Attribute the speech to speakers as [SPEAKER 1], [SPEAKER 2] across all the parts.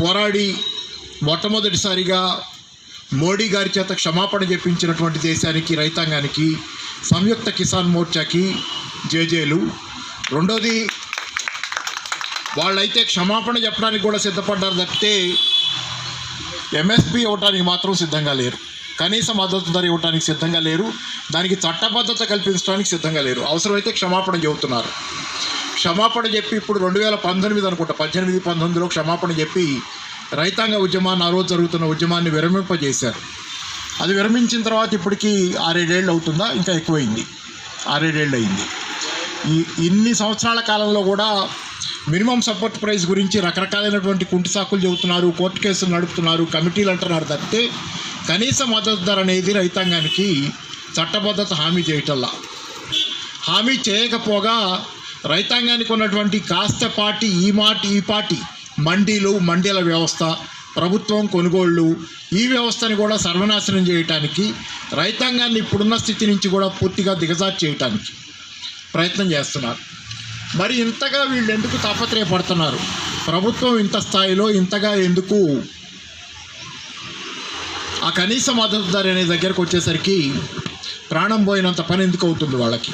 [SPEAKER 1] పోరాడి మొట్టమొదటిసారిగా మోడీ గారి చేత క్షమాపణ చెప్పించినటువంటి దేశానికి రైతాంగానికి సంయుక్త కిసాన్ మోర్చాకి జేజేలు. రెండోది వాళ్ళైతే క్షమాపణ చెప్పడానికి కూడా సిద్ధపడ్డారు తప్పితే ఎంఎస్పి ఇవ్వడానికి మాత్రం సిద్ధంగా లేరు. కనీస మద్దతు ధర ఇవ్వడానికి సిద్ధంగా లేరు. దానికి చట్టబద్ధత కల్పించడానికి సిద్ధంగా లేరు. అవసరమైతే క్షమాపణ చెబుతున్నారు. క్షమాపణ చెప్పి ఇప్పుడు రెండు వేల పంతొమ్మిది అనుకుంటా పద్దెనిమిది పంతొమ్మిదిలో క్షమాపణ చెప్పి రైతాంగ ఉద్యమాన్ని ఆ రోజు జరుగుతున్న ఉద్యమాన్ని విరమింపజేశారు. అది విరమించిన తర్వాత ఇప్పటికీ ఆరేడేళ్ళు అవుతుందా? ఇంకా ఎక్కువైంది. ఆరేడేళ్ళు అయింది ఈ ఇన్ని సంవత్సరాల కాలంలో కూడా మినిమం సపోర్ట్ ప్రైస్ గురించి రకరకాలైనటువంటి కుంటి సాకులు చెబుతున్నారు కోర్టు కేసులు నడుపుతున్నారు కమిటీలు అంటున్నారు తప్పితే కనీస మద్దతు ధర అనేది రైతాంగానికి చట్టబద్ధత హామీ చేయటల్లా హామీ చేయకపోగా రైతాంగానికి ఉన్నటువంటి కాస్త పార్టీ ఈ మాట ఈ పార్టీ మండీలు మండీల వ్యవస్థ ప్రభుత్వం కొనుగోళ్ళు ఈ వ్యవస్థని కూడా సర్వనాశనం చేయటానికి రైతాంగాన్ని ఇప్పుడున్న స్థితి నుంచి కూడా పూర్తిగా దిగజార్చి చేయటానికి ప్రయత్నం చేస్తున్నారు. మరి ఇంతగా వీళ్ళు ఎందుకు తాపత్రయపడుతున్నారు? ప్రభుత్వం ఇంత స్థాయిలో ఇంతగా ఎందుకు ఆ కనీస మద్దతు ధర అనే దగ్గరకు వచ్చేసరికి ప్రాణం పోయినంత పని ఎందుకు అవుతుంది వాళ్ళకి?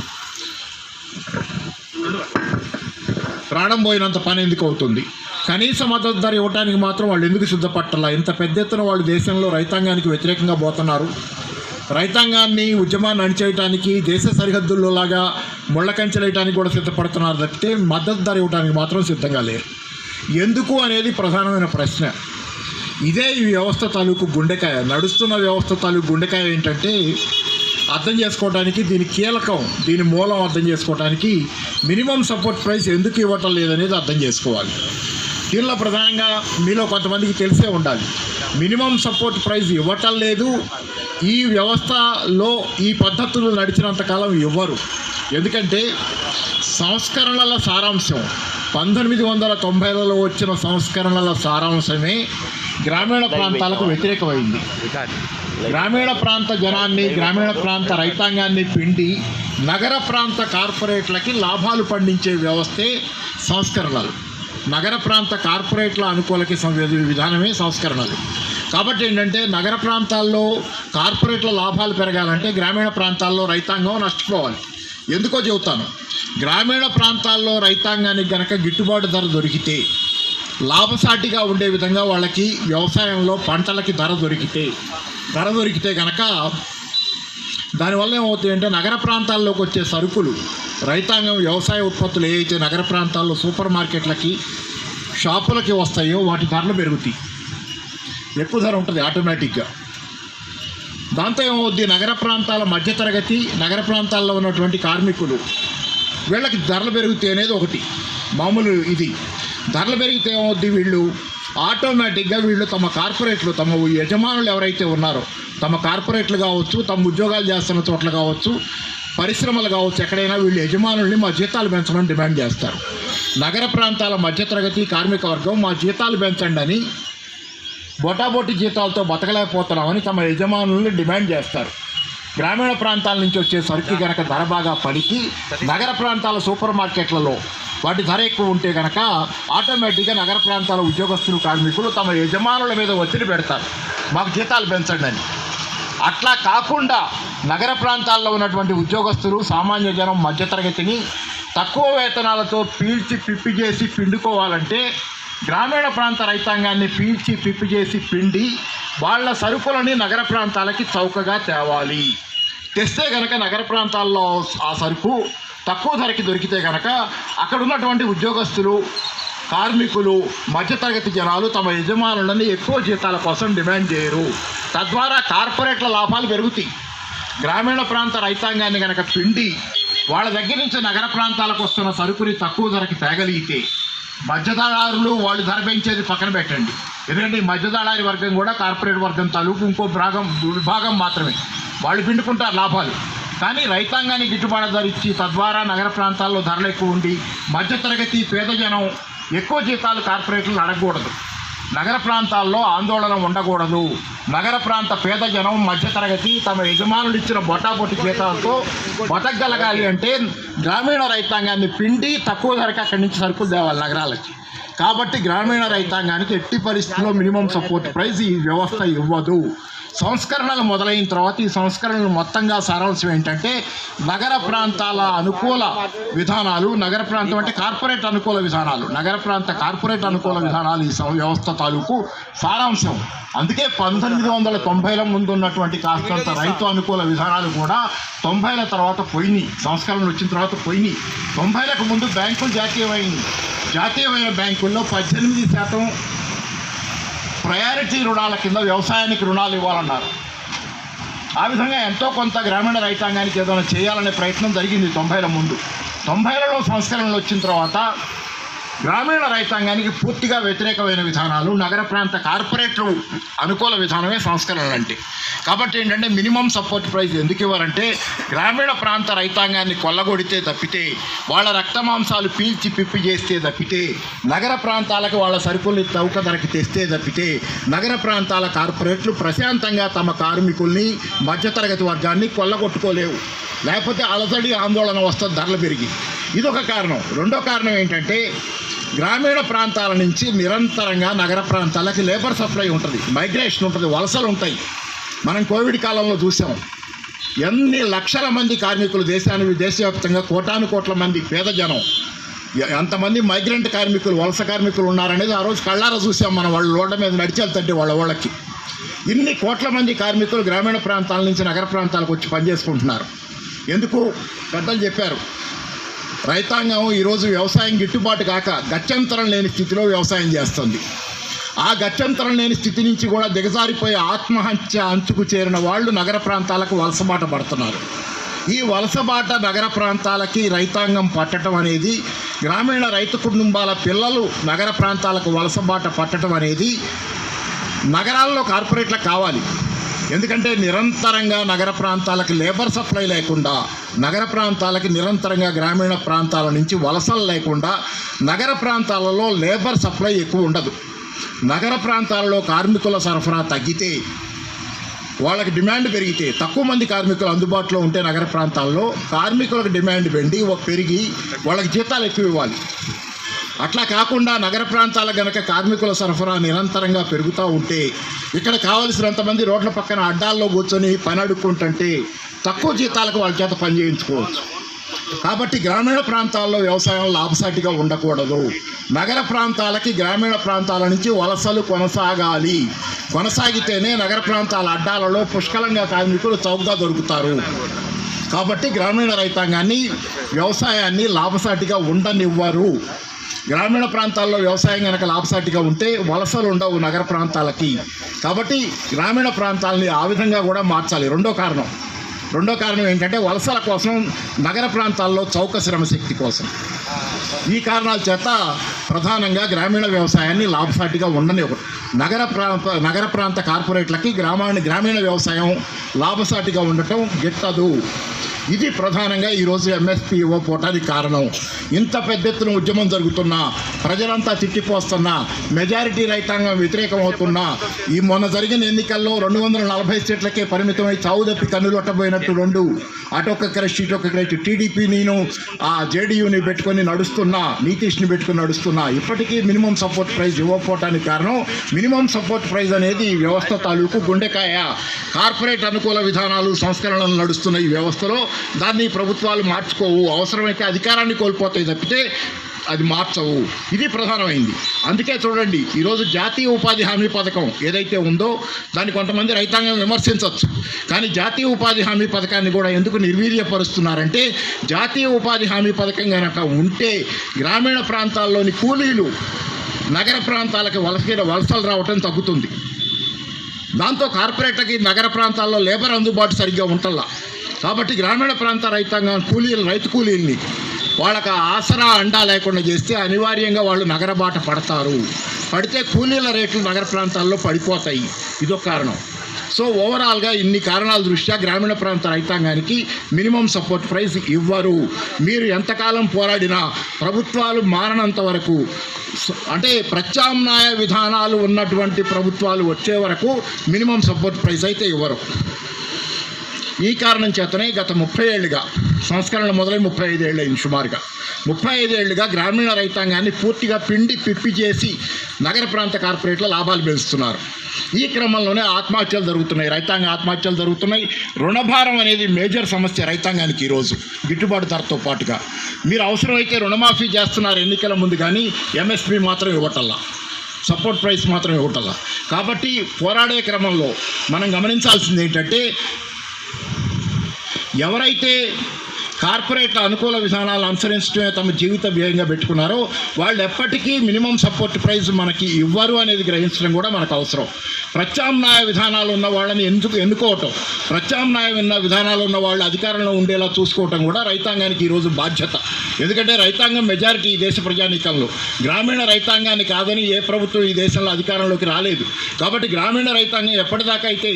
[SPEAKER 1] ప్రాణం పోయినంత పని ఎందుకు అవుతుంది? కనీస మద్దతు ధర ఇవ్వడానికి మాత్రం వాళ్ళు ఎందుకు సిద్ధపట్టాల? ఇంత పెద్ద ఎత్తున వాళ్ళు దేశంలో రైతాంగానికి వ్యతిరేకంగా పోతున్నారు. రైతాంగాన్ని ఉద్యమాన్ని అణిచేయటానికి దేశ సరిహద్దుల్లో లాగా ముళ్ళ కంచెలేయటానికి కూడా సిద్ధపడుతున్నారు తప్పితే మద్దతు ధర ఇవ్వడానికి మాత్రం సిద్ధంగా లేరు. ఎందుకు అనేది ప్రధానమైన ప్రశ్న. ఇదే ఈ వ్యవస్థ తాలూకు గుండెకాయ. నడుస్తున్న వ్యవస్థ తాలూకు గుండెకాయ ఏంటంటే అర్థం చేసుకోవడానికి దీని కీలకం దీని మూలం అర్థం చేసుకోవడానికి మినిమం సపోర్ట్ ప్రైస్ ఎందుకు ఇవ్వటం లేదనేది అర్థం చేసుకోవాలి. దీనిలో ప్రధానంగా మీలో కొంతమందికి తెలిసే ఉండాలి. మినిమం సపోర్ట్ ప్రైస్ ఇవ్వటం లేదు. ఈ వ్యవస్థలో ఈ పద్ధతులు నడిచినంతకాలం ఇవ్వరు. ఎందుకంటే సంస్కరణల సారాంశం పంతొమ్మిది వందల తొంభైలలో వచ్చిన సంస్కరణల సారాంశమే గ్రామీణ ప్రాంతాలకు వ్యతిరేకమైంది. గ్రామీణ ప్రాంత జనాన్ని గ్రామీణ ప్రాంత రైతాంగాన్ని పిండి నగర ప్రాంత కార్పొరేట్లకి లాభాలు పండించే వ్యవస్థే సంస్కరణలు. నగర ప్రాంత కార్పొరేట్ల అనుకూలకి విధానమే సంస్కరణలు. కాబట్టి ఏంటంటే నగర ప్రాంతాల్లో కార్పొరేట్ల లాభాలు పెరగాలంటే గ్రామీణ ప్రాంతాల్లో రైతాంగం నష్టపోవాలి. ఎందుకో చెబుతాను. గ్రామీణ ప్రాంతాల్లో రైతాంగానికి గనక గిట్టుబాటు ధర దొరికితే లాభసాటిగా ఉండే విధంగా వాళ్ళకి వ్యవసాయంలో పంటలకి ధర దొరికితే ధర దొరికితే కనుక దానివల్ల ఏమవుతుంది అంటే నగర ప్రాంతాల్లోకి వచ్చే సరుకులు రైతాంగం వ్యవసాయ ఉత్పత్తులు ఏవైతే నగర ప్రాంతాల్లో సూపర్ మార్కెట్లకి షాపులకి వస్తాయో వాటి ధరలు పెరుగుతాయి. ఎక్కువ ధర ఉంటుంది ఆటోమేటిక్గా. దాంతో ఏమవుద్ది? నగర ప్రాంతాల మధ్యతరగతి నగర ప్రాంతాల్లో ఉన్నటువంటి కార్మికులు వీళ్ళకి ధరలు పెరుగుతాయి అనేది ఒకటి. మామూలు ఇది. ధరలు పెరిగితే ఏమవుద్ది వీళ్ళు? ఆటోమేటిక్గా వీళ్ళు తమ కార్పొరేట్లు తమ యజమానులు ఎవరైతే ఉన్నారో తమ కార్పొరేట్లు కావచ్చు తమ ఉద్యోగాలు చేస్తున్న చోట్ల కావచ్చు పరిశ్రమలు కావచ్చు ఎక్కడైనా వీళ్ళు యజమానుల్ని మా జీతాలు పెంచమని డిమాండ్ చేస్తారు. నగర ప్రాంతాల మధ్యతరగతి కార్మిక వర్గం మా జీతాలు పెంచండి అని బొటాబొటి జీతాలతో బతకలేకపోతున్నామని తమ యజమానుల్ని డిమాండ్ చేస్తారు. గ్రామీణ ప్రాంతాల నుంచి వచ్చే సరుకు గనక ధర బాగా పడికి నగర ప్రాంతాల సూపర్ మార్కెట్లలో వాటి ధర ఎక్కువ ఉంటే కనుక ఆటోమేటిక్గా నగర ప్రాంతాల ఉద్యోగస్తులు కార్మికులు తమ యజమానుల మీద ఒత్తిడి పెడతారు. మాకు జీతాలు పెంచండి అని. అట్లా కాకుండా నగర ప్రాంతాల్లో ఉన్నటువంటి ఉద్యోగస్తులు సామాన్య జనం మధ్యతరగతిని తక్కువ వేతనాలతో పీల్చి పిప్పి చేసి పిండుకోవాలంటే గ్రామీణ ప్రాంత రైతాంగాన్ని పీల్చి పిప్పి చేసి పిండి వాళ్ళ సరుకులని నగర ప్రాంతాలకి చౌకగా తేవాలి. తెస్తే గనక నగర ప్రాంతాల్లో ఆ సరుకు తక్కువ ధరకి దొరికితే కనుక అక్కడ ఉన్నటువంటి ఉద్యోగస్తులు కార్మికులు మధ్యతరగతి జనాలు తమ యజమానులని ఎక్కువ జీతాల కోసం డిమాండ్ చేయరు. తద్వారా కార్పొరేట్ల లాభాలు పెరుగుతాయి. గ్రామీణ ప్రాంత రైతాంగాన్ని గనక పిండి వాళ్ళ దగ్గర నుంచి నగర ప్రాంతాలకు వస్తున్న సరుకుని తక్కువ ధరకి తేగలిగితే మధ్యదళారులు వాళ్ళు ధర పెంచేది పక్కన పెట్టండి. ఎందుకంటే ఈ మధ్యదళారి వర్గం కూడా కార్పొరేట్ వర్గం తాలూకు ఇంకో భాగం విభాగం మాత్రమే. వాళ్ళు పిండుకుంటారు లాభాలు. కానీ రైతాంగానికి గిట్టుబాటు ధర ఇచ్చి తద్వారా నగర ప్రాంతాల్లో ధరలు ఎక్కువ ఉండి మధ్యతరగతి పేద జనం ఎక్కువ జీతాలు కార్పొరేట్లు అడగకూడదు. నగర ప్రాంతాల్లో ఆందోళన ఉండకూడదు. నగర ప్రాంత పేద జనం మధ్యతరగతి తమ యజమానులు ఇచ్చిన బొటాబొట్టి జీతాలతో బతకగలగాలి అంటే గ్రామీణ రైతాంగాన్ని పిండి తక్కువ ధరకు అక్కడి నుంచి సరుకులు తేవాలి నగరాలకి. కాబట్టి గ్రామీణ రైతాంగానికి ఎట్టి పరిస్థితుల్లో మినిమం సపోర్ట్ ప్రైస్ ఈ వ్యవస్థ ఇవ్వదు. సంస్కరణలు మొదలైన తర్వాత ఈ సంస్కరణలు మొత్తంగా సారాంశం ఏంటంటే నగర ప్రాంతాల అనుకూల విధానాలు నగర ప్రాంతం అంటే కార్పొరేట్ అనుకూల విధానాలు నగర ప్రాంత కార్పొరేట్ అనుకూల విధానాలు ఈ వ్యవస్థ తాలూకు సారాంశం. అందుకే పంతొమ్మిది వందల తొంభైల ముందు ఉన్నటువంటి కాస్తంత రైతు అనుకూల విధానాలు కూడా తొంభైల తర్వాత పోయినాయి. సంస్కరణలు వచ్చిన తర్వాత పోయినాయి. తొంభైలకు ముందు బ్యాంకులు జాతీయమైంది జాతీయమైన బ్యాంకుల్లో పద్దెనిమిది శాతం ప్రయారిటీ రుణాల కింద వ్యవసాయానికి రుణాలు ఇవ్వాలన్నారు. ఆ విధంగా ఎంతో కొంత గ్రామీణ రైతాంగానికి ఏదైనా చేయాలనే ప్రయత్నం జరిగింది తొంభైల ముందు. తొంభైలలో సంస్కరణలు వచ్చిన తర్వాత గ్రామీణ రైతాంగానికి పూర్తిగా వ్యతిరేకమైన విధానాలు నగర ప్రాంత కార్పొరేట్లు అనుకూల విధానమే సంస్కరణలు అంటే కాబట్టి ఏంటంటే మినిమం సపోర్ట్ ప్రైస్ ఎందుకు ఇవ్వాలంటే గ్రామీణ ప్రాంత రైతాంగాన్ని కొల్లగొడితే తప్పితే వాళ్ళ రక్తమాంసాలు పీల్చి పిప్పి చేస్తే తప్పితే నగర ప్రాంతాలకు వాళ్ళ సరుకుల్ని చౌక ధరకి తెస్తే తప్పితే నగర ప్రాంతాల కార్పొరేట్లు ప్రశాంతంగా తమ కార్మికుల్ని మధ్యతరగతి వర్గాన్ని కొల్లగొట్టుకోలేవు. లేకపోతే అలసడి ఆందోళన వస్తుంది ధరలు పెరిగి. ఇదొక కారణం. రెండో కారణం ఏంటంటే గ్రామీణ ప్రాంతాల నుంచి నిరంతరంగా నగర ప్రాంతాలకి లేబర్ సప్లై ఉంటుంది మైగ్రేషన్ ఉంటుంది వలసలు ఉంటాయి. మనం కోవిడ్ కాలంలో చూసాం ఎన్ని లక్షల మంది కార్మికులు దేశానికి దేశవ్యాప్తంగా కోటాను కోట్ల మంది పేద జనం ఎంతమంది మైగ్రెంట్ కార్మికులు వలస కార్మికులు ఉన్నారనేది ఆ రోజు కళ్ళారా చూసాం మనం వాళ్ళు రోడ్ల మీద నడిచెళ్తుంటే వాళ్ళ వాళ్ళకి. ఇన్ని కోట్ల మంది కార్మికులు గ్రామీణ ప్రాంతాల నుంచి నగర ప్రాంతాలకు వచ్చి పనిచేసుకుంటున్నారు. ఎందుకు? పెద్దలు చెప్పారు. రైతాంగం ఈరోజు వ్యవసాయం గిట్టుబాటు కాక గత్యంతరం లేని స్థితిలో వ్యవసాయం చేస్తుంది. ఆ గత్యంతరం లేని స్థితి నుంచి కూడా దిగజారిపోయి ఆత్మహత్య అంచుకు చేరిన వాళ్ళు నగర ప్రాంతాలకు వలసబాట పడుతున్నారు. ఈ వలసబాట నగర ప్రాంతాలకి రైతాంగం పట్టడం అనేది గ్రామీణ రైతు కుటుంబాల పిల్లలు నగర ప్రాంతాలకు వలసబాట పట్టడం అనేది నగరాల్లో కార్పొరేట్లకు కావాలి. ఎందుకంటే నిరంతరంగా నగర ప్రాంతాలకు లేబర్ సప్లై లేకుండా నగర ప్రాంతాలకి నిరంతరంగా గ్రామీణ ప్రాంతాల నుంచి వలసలు లేకుండా నగర ప్రాంతాలలో లేబర్ సప్లై ఎక్కువ ఉండదు. నగర ప్రాంతాలలో కార్మికుల సరఫరా తగ్గితే వాళ్ళకి డిమాండ్ పెరిగితే తక్కువ మంది కార్మికులు అందుబాటులో ఉంటే నగర ప్రాంతాల్లో కార్మికులకు డిమాండ్ పెండి పెరిగి వాళ్ళకి జీతాలు ఎక్కువ ఇవ్వాలి. అట్లా కాకుండా నగర ప్రాంతాల గనక కార్మికుల సరఫరా నిరంతరంగా పెరుగుతూ ఉంటే ఇక్కడ కావలసినంతమంది రోడ్ల పక్కన అడ్డాల్లో కూర్చొని పని అడుక్కుంటుంటే తక్కువ జీతాలకు వాళ్ళ చేత పని చేయించుకోవచ్చు. కాబట్టి గ్రామీణ ప్రాంతాల్లో వ్యవసాయం లాభసాటిగా ఉండకూడదు. నగర ప్రాంతాలకి గ్రామీణ ప్రాంతాల నుంచి వలసలు కొనసాగాలి. కొనసాగితేనే నగర ప్రాంతాల అడ్డాలలో పుష్కలంగా కార్మికులు చౌకగా దొరుకుతారు. కాబట్టి గ్రామీణ రైతాంగాన్ని వ్యవసాయాన్ని లాభసాటిగా ఉండనివ్వరు. గ్రామీణ ప్రాంతాల్లో వ్యవసాయం కనుక లాభసాటిగా ఉంటే వలసలు ఉండవు నగర ప్రాంతాలకి. కాబట్టి గ్రామీణ ప్రాంతాలని ఆ విధంగా కూడా మార్చాలి. రెండో కారణం. రెండో కారణం ఏంటంటే వలసల కోసం నగర ప్రాంతాల్లో చౌక శ్రమశక్తి కోసం. ఈ కారణాల చేత ప్రధానంగా గ్రామీణ వ్యవసాయాన్ని లాభసాటిగా ఉండని ఒకటి నగర ప్రాంత నగర ప్రాంత కార్పొరేట్లకి గ్రామాన్ని గ్రామీణ వ్యవసాయం లాభసాటిగా ఉండటం గిట్టదు. ఇది ప్రధానంగా ఈరోజు ఎంఎస్పీ పోటానికి కారణం. ఇంత పెద్ద ఎత్తున ఉద్యమం జరుగుతున్నా ప్రజలంతా తిట్టిపోస్తున్నా మెజారిటీ రైతాంగం వ్యతిరేకమవుతున్నా ఈ మొన్న జరిగిన ఎన్నికల్లో రెండు వందల నలభై సీట్లకే పరిమితమై చావు తప్పి కన్నులొట్టబోయినట్టు రెండు. అటొక క్రెష్ ఇటొక క్రెష్ టీడీపీ నేను ఆ జేడీయూని పెట్టుకొని నడుస్తున్నా నీతీష్ని పెట్టుకొని నడుస్తున్నా. ఇప్పటికీ మినిమం సపోర్ట్ ప్రైజ్ ఇవ్వకపోవటానికి కారణం మినిమం సపోర్ట్ ప్రైజ్ అనేది ఈ వ్యవస్థ తాలూకు గుండెకాయ. కార్పొరేట్ అనుకూల విధానాలు సంస్కరణలు నడుస్తున్న ఈ వ్యవస్థలో దాన్ని ప్రభుత్వాలు మార్చుకోవు. అవసరమైతే అధికారాన్ని కోల్పోతాయి తప్పితే అది మార్చవు. ఇది ప్రధానమైంది. అందుకే చూడండి ఈరోజు జాతీయ ఉపాధి హామీ పథకం ఏదైతే ఉందో దాన్ని కొంతమంది రైతాంగం విమర్శించవచ్చు. కానీ జాతీయ ఉపాధి హామీ పథకాన్ని కూడా ఎందుకు నిర్వీర్యపరుస్తున్నారంటే జాతీయ ఉపాధి హామీ పథకం కనుక ఉంటే గ్రామీణ ప్రాంతాల్లోని కూలీలు నగర ప్రాంతాలకు వలస వలసలు రావటం తగ్గుతుంది. దాంతో కార్పొరేట్లకి నగర ప్రాంతాల్లో లేబర్ అందుబాటు సరిగ్గా ఉంటల్లా. కాబట్టి గ్రామీణ ప్రాంత రైతాంగం కూలీలు రైతు కూలీల్ని వాళ్ళకి ఆసరా అండా లేకుండా చేస్తే అనివార్యంగా వాళ్ళు నగర బాట పడతారు. పడితే కూలీల రేట్లు నగర ప్రాంతాల్లో పడిపోతాయి. ఇదొక కారణం. సో ఓవరాల్గా ఇన్ని కారణాల దృష్ట్యా గ్రామీణ ప్రాంత రైతాంగానికి మినిమం సపోర్ట్ ప్రైస్ ఇవ్వరు. మీరు ఎంతకాలం పోరాడినా ప్రభుత్వాలు మారనంత వరకు అంటే ప్రత్యామ్నాయ విధానాలు ఉన్నటువంటి ప్రభుత్వాలు వచ్చే వరకు మినిమం సపోర్ట్ ప్రైస్ అయితే ఇవ్వరు. ఈ కారణం చేతనే గత ముప్పై ఏళ్ళుగా సంస్కరణ మొదలై ముప్పై ఐదు ఏళ్ళు అయింది సుమారుగా. ముప్పై ఐదు ఏళ్ళుగా గ్రామీణ రైతాంగాన్ని పూర్తిగా పిండి పిప్పి చేసి నగర ప్రాంత కార్పొరేట్ల లాభాలు పెంచుతున్నారు. ఈ క్రమంలోనే ఆత్మహత్యలు జరుగుతున్నాయి. రైతాంగ ఆత్మహత్యలు జరుగుతున్నాయి. రుణభారం అనేది మేజర్ సమస్య రైతాంగానికి ఈరోజు గిట్టుబాటు ధరతో పాటుగా. మీరు అవసరమైతే రుణమాఫీ చేస్తున్నారు ఎన్నికల ముందు కానీ ఎంఎస్పి మాత్రం ఇవ్వటల్లా. సపోర్ట్ ప్రైస్ మాత్రం ఇవ్వటల్లా. కాబట్టి పోరాడే క్రమంలో మనం గమనించాల్సింది ఏంటంటే ఎవరైతే కార్పొరేట్ల అనుకూల విధానాలు అనుసరించడమే తమ జీవిత వ్యయంగా పెట్టుకున్నారో వాళ్ళు ఎప్పటికీ మినిమం సపోర్ట్ ప్రైస్ మనకి ఇవ్వరు అనేది గ్రహించడం కూడా మనకు అవసరం. ప్రత్యామ్నాయ విధానాలు ఉన్న వాళ్ళని ఎందుకు ఎన్నుకోవటం? ప్రత్యామ్నాయ ఉన్న విధానాలు ఉన్న వాళ్ళు అధికారంలో ఉండేలా చూసుకోవటం కూడా రైతాంగానికి ఈరోజు బాధ్యత. ఎందుకంటే రైతాంగం మెజారిటీ ఈ దేశ ప్రజానీకంలో. గ్రామీణ రైతాంగాన్ని కాదని ఏ ప్రభుత్వం ఈ దేశంలో అధికారంలోకి రాలేదు. కాబట్టి గ్రామీణ రైతాంగం ఎప్పటిదాకా అయితే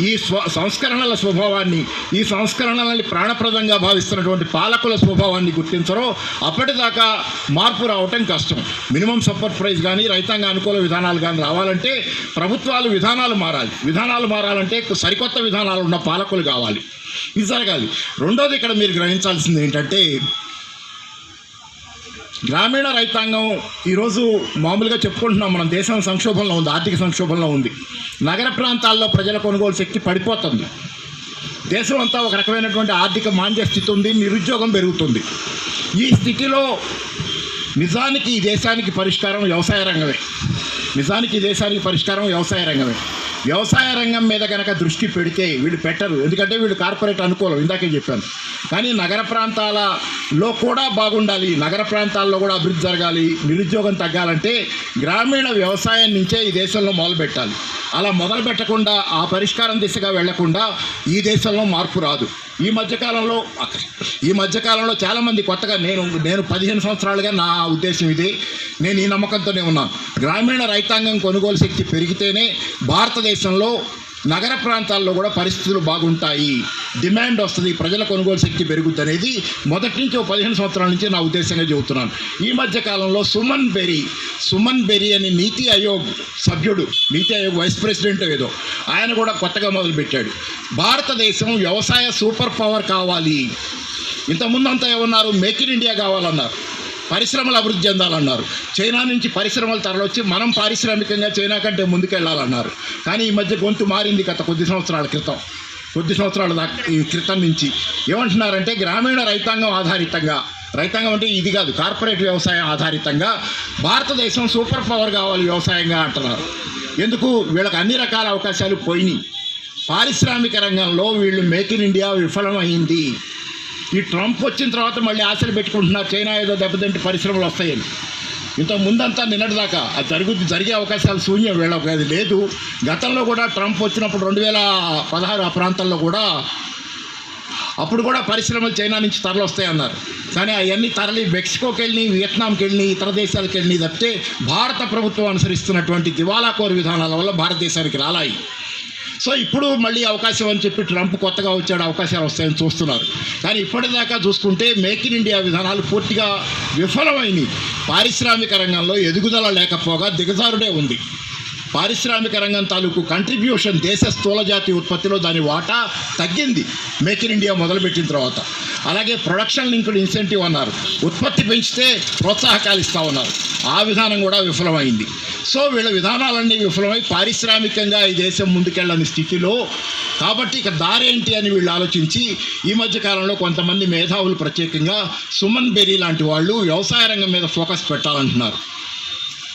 [SPEAKER 1] ఈ స్వ సంస్కరణల స్వభావాన్ని ఈ సంస్కరణలని ప్రాణప్రదంగా భావిస్తున్నటువంటి పాలకుల స్వభావాన్ని గుర్తించరో అప్పటిదాకా మార్పు రావటం కష్టం. మినిమం సపోర్ట్ ప్రైస్ కానీ రైతాంగ అనుకూల విధానాలు కానీ రావాలంటే ప్రభుత్వాలు విధానాలు మారాలి. విధానాలు మారాలంటే సరికొత్త విధానాలు ఉన్న పాలకులు కావాలి. ఇది జరగాలి. రెండోది ఇక్కడ మీరు గ్రహించాల్సింది ఏంటంటే గ్రామీణ రైతాంగం ఈరోజు మామూలుగా చెప్పుకుంటున్నాం మనం దేశం సంక్షోభంలో ఉంది ఆర్థిక సంక్షోభంలో ఉంది. నగర ప్రాంతాల్లో ప్రజల కొనుగోలు శక్తి పడిపోతుంది. దేశం అంతా ఒక రకమైనటువంటి ఆర్థిక మాంద్య స్థితి ఉంది నిరుద్యోగం పెరుగుతుంది. ఈ స్థితిలో నిజానికి ఈ దేశానికి పరిష్కారం వ్యవసాయ రంగమే. నిజానికి ఈ దేశానికి పరిష్కారం వ్యవసాయ రంగమే. వ్యవసాయ రంగం మీద కనుక దృష్టి పెడితే వీళ్ళు పెట్టరు. ఎందుకంటే వీళ్ళు కార్పొరేట్ అనుకూలం ఇందాకే చెప్పాను. కానీ నగర ప్రాంతాల లో కూడా బాగుండాలి. నగర ప్రాంతాల్లో కూడా అభివృద్ధి జరగాలి. నిరుద్యోగం తగ్గాలంటే గ్రామీణ వ్యవసాయం నుంచే ఈ దేశంలో మొదలు పెట్టాలి. అలా మొదలు పెట్టకుండా ఆ పరిష్కారం దిశగా వెళ్ళకుండా ఈ దేశంలో మార్పు రాదు. ఈ మధ్యకాలంలో ఈ మధ్యకాలంలో చాలామంది కొత్తగా నేను నేను పదిహేను సంవత్సరాలుగా నా ఉద్దేశం ఇది. నేను ఈ నమ్మకంతోనే ఉన్నాను. గ్రామీణ రైతాంగం కొనుగోలు శక్తి పెరిగితేనే భారతదేశంలో నగర ప్రాంతాల్లో కూడా పరిస్థితులు బాగుంటాయి. డిమాండ్ వస్తుంది ప్రజల కొనుగోలు శక్తి పెరుగుద్ది అనేది మొదటి నుంచి ఒక పదిహేను సంవత్సరాల నుంచి నా ఉద్దేశంగా చెబుతున్నాను. ఈ మధ్య కాలంలో సుమన్ బెరీ సుమన్ బెరీ అని నీతి ఆయోగ్ సభ్యుడు నీతి ఆయోగ్ వైస్ ప్రెసిడెంట్ ఏదో ఆయన కూడా కొత్తగా మొదలుపెట్టాడు. భారతదేశం వ్యవసాయ సూపర్ పవర్ కావాలి. ఇంతకుముందు అంతా ఏమన్నారు? మేక్ ఇన్ ఇండియా కావాలన్నారు. పరిశ్రమలు అభివృద్ధి చెందాలన్నారు. చైనా నుంచి పరిశ్రమలు తరలొచ్చి మనం పారిశ్రామికంగా చైనా కంటే ముందుకెళ్ళాలన్నారు కానీ ఈ మధ్య గొంతు మారింది గత కొద్ది సంవత్సరాల క్రితం. కొద్ది సంవత్సరాల దాకా ఈ క్రితం నుంచి. ఏమంటున్నారంటే గ్రామీణ రైతాంగం ఆధారితంగా రైతాంగం అంటే ఇది కాదు కార్పొరేట్ వ్యవసాయం ఆధారితంగా భారతదేశం సూపర్ పవర్ కావాలి వ్యవసాయంగా అంటున్నారు. ఎందుకు? వీళ్ళకి అన్ని రకాల అవకాశాలు పోయినాయి. పారిశ్రామిక రంగంలో వీళ్ళు మేక్ ఇన్ ఇండియా విఫలమైంది. ఈ ట్రంప్ వచ్చిన తర్వాత మళ్ళీ ఆశలు పెట్టుకుంటున్నారు. చైనా ఏదో దెబ్బతింటి పరిశ్రమలు వస్తాయని. ఇంత ముందంతా నిన్నటిదాకా అది జరుగుద్ది జరిగే అవకాశాలు శూన్యం వీళ్ళకి అది లేదు. గతంలో కూడా ట్రంప్ వచ్చినప్పుడు రెండు వేల పదహారు ఆ ప్రాంతంలో కూడా అప్పుడు కూడా పరిశ్రమలు చైనా నుంచి తరలి వస్తాయన్నారు కానీ అవన్నీ తరలి మెక్సికోకి వెళ్ళి వియత్నాంకి వెళ్ళి ఇతర దేశాలకు వెళ్ళి తప్పితే భారత ప్రభుత్వం అనుసరిస్తున్నటువంటి దివాలాకోరు విధానాల వల్ల భారతదేశానికి రాలాయి. సో ఇప్పుడు మళ్ళీ అవకాశం అని చెప్పి ట్రంప్ కొత్తగా వచ్చాడు అవకాశాలు వస్తాయని చూస్తున్నారు. కానీ ఇప్పటిదాకా చూసుకుంటే మేక్ ఇన్ ఇండియా విధానాలు పూర్తిగా విఫలమైనవి. పారిశ్రామిక రంగంలో ఎదుగుదల లేకపోగా దిగజారుడే ఉంది. పారిశ్రామిక రంగం తాలూకు కంట్రిబ్యూషన్ దేశ స్థూలజాతి ఉత్పత్తిలో దాని వాటా తగ్గింది. మేక్ ఇన్ ఇండియా మొదలుపెట్టిన తర్వాత. అలాగే ప్రొడక్షన్ లింక్డ్ ఇన్సెంటివ్ అన్నారు. ఉత్పత్తి పెంచితే ప్రోత్సాహకాలు ఇస్తా ఉన్నారు. ఆ విధానం కూడా విఫలమైంది. సో వీళ్ళ విధానాలన్నీ విఫలమై పారిశ్రామికంగా ఈ దేశం ముందుకెళ్ళని స్థితిలో కాబట్టి ఇక దారేంటి అని వీళ్ళు ఆలోచించి ఈ మధ్య కాలంలో కొంతమంది మేధావులు ప్రత్యేకంగా సుమన్ బెరీ లాంటి వాళ్ళు వ్యవసాయ రంగం మీద ఫోకస్ పెట్టాలంటున్నారు.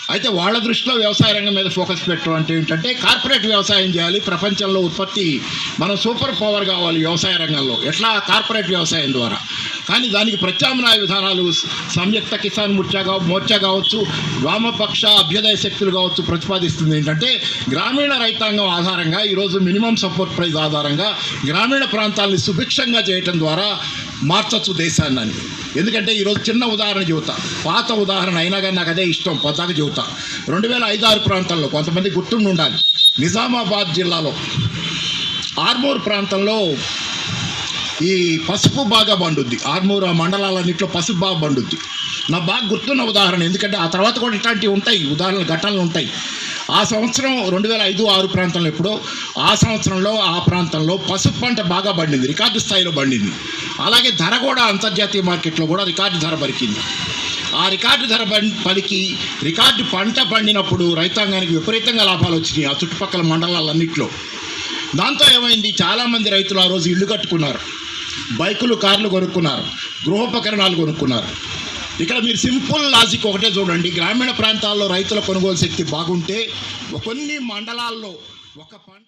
[SPEAKER 1] అయితే వాళ్ళ దృష్టిలో వ్యవసాయ రంగం మీద ఫోకస్ పెట్టడం అంటే ఏంటంటే కార్పొరేట్ వ్యవసాయం చేయాలి ప్రపంచంలో ఉత్పత్తి మనం సూపర్ పవర్ కావాలి వ్యవసాయ రంగంలో. ఎట్లా? కార్పొరేట్ వ్యవసాయం ద్వారా. కానీ దానికి ప్రత్యామ్నాయ విధానాలు సంయుక్త కిసాన్ మోర్చా మోర్చా కావచ్చు వామపక్ష అభ్యుదయ శక్తులు కావచ్చు ప్రతిపాదిస్తుంది. ఏంటంటే గ్రామీణ రైతాంగం ఆధారంగా ఈరోజు మినిమం సపోర్ట్ ప్రైస్ ఆధారంగా గ్రామీణ ప్రాంతాలని సుభిక్షంగా చేయటం ద్వారా మార్చచ్చు దేశాన్ని. అని ఎందుకంటే ఈరోజు చిన్న ఉదాహరణ చెబుతా. పాత ఉదాహరణ అయినా కానీ నాకు అదే ఇష్టం పతాక చెబుతా. రెండు వేల ఐదు ఆరు ప్రాంతాల్లో కొంతమంది గుర్తుండి ఉండాలి. నిజామాబాద్ జిల్లాలో ఆర్మూర్ ప్రాంతంలో ఈ పసుపు బాగా పండుద్ది. ఆర్మూరు ఆ మండలాలన్నింటిలో పసుపు బాగా పండుద్ది. నా బాగా గుర్తున్న ఉదాహరణ ఎందుకంటే ఆ తర్వాత కూడా ఇట్లాంటివి ఉంటాయి ఉదాహరణలు ఘటనలు ఉంటాయి. ఆ సంవత్సరం రెండు వేల ఐదు ఆరు ప్రాంతంలో ఎప్పుడో ఆ సంవత్సరంలో ఆ ప్రాంతంలో పసుపు పంట బాగా పండింది రికార్డు స్థాయిలో పండింది. అలాగే ధర కూడా అంతర్జాతీయ మార్కెట్లో కూడా రికార్డు ధర పలికింది. ఆ రికార్డు ధర పం- పలికి రికార్డు పంట పండినప్పుడు రైతాంగానికి విపరీతంగా లాభాలు వచ్చినాయి ఆ చుట్టుపక్కల మండలాలన్నింటిలో. దాంతో ఏమైంది? చాలామంది రైతులు ఆ రోజు ఇల్లు కట్టుకున్నారు. బైకులు కార్లు కొనుక్కున్నారు. గృహోపకరణాలు కొనుక్కున్నారు. ఇక్కడ మీరు సింపుల్ లాజిక్ ఒకటే చూడండి. గ్రామీణ ప్రాంతాల్లో రైతుల కొనుగోలు శక్తి బాగుంటే కొన్ని మండలాల్లో ఒక పంట